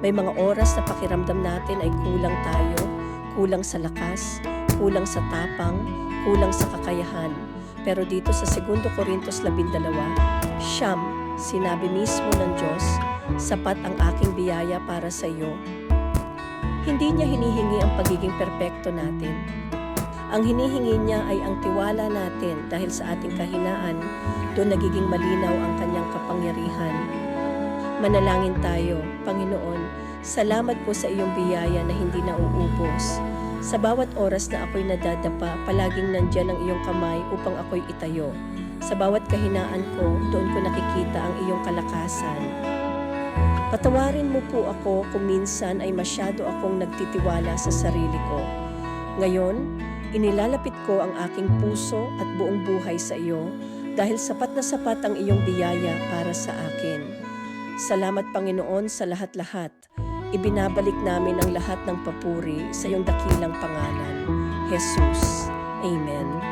May mga oras na pakiramdam natin ay kulang tayo, kulang sa lakas, kulang sa tapang, kulang sa kakayahan. Pero dito sa 2 Korintos 12, siyam, sinabi mismo ng Diyos, sapat ang aking biyaya para sa iyo. Hindi niya hinihingi ang pagiging perpekto natin. Ang hinihingi niya ay ang tiwala natin dahil sa ating kahinaan, doon nagiging malinaw ang kanyang kapangyarihan. Manalangin tayo, Panginoon, salamat po sa iyong biyaya na hindi nauubos. Sa bawat oras na ako'y nadadapa, palaging nandyan ang iyong kamay upang ako'y itayo. Sa bawat kahinaan ko, doon ko nakikita ang iyong kalakasan. Patawarin mo po ako kung minsan ay masyado akong nagtitiwala sa sarili ko. Ngayon, inilalapit ko ang aking puso at buong buhay sa iyo dahil sapat na sapat ang iyong biyaya para sa akin. Salamat Panginoon sa lahat-lahat. Ibinabalik namin ang lahat ng papuri sa iyong dakilang pangalan. Jesus. Amen.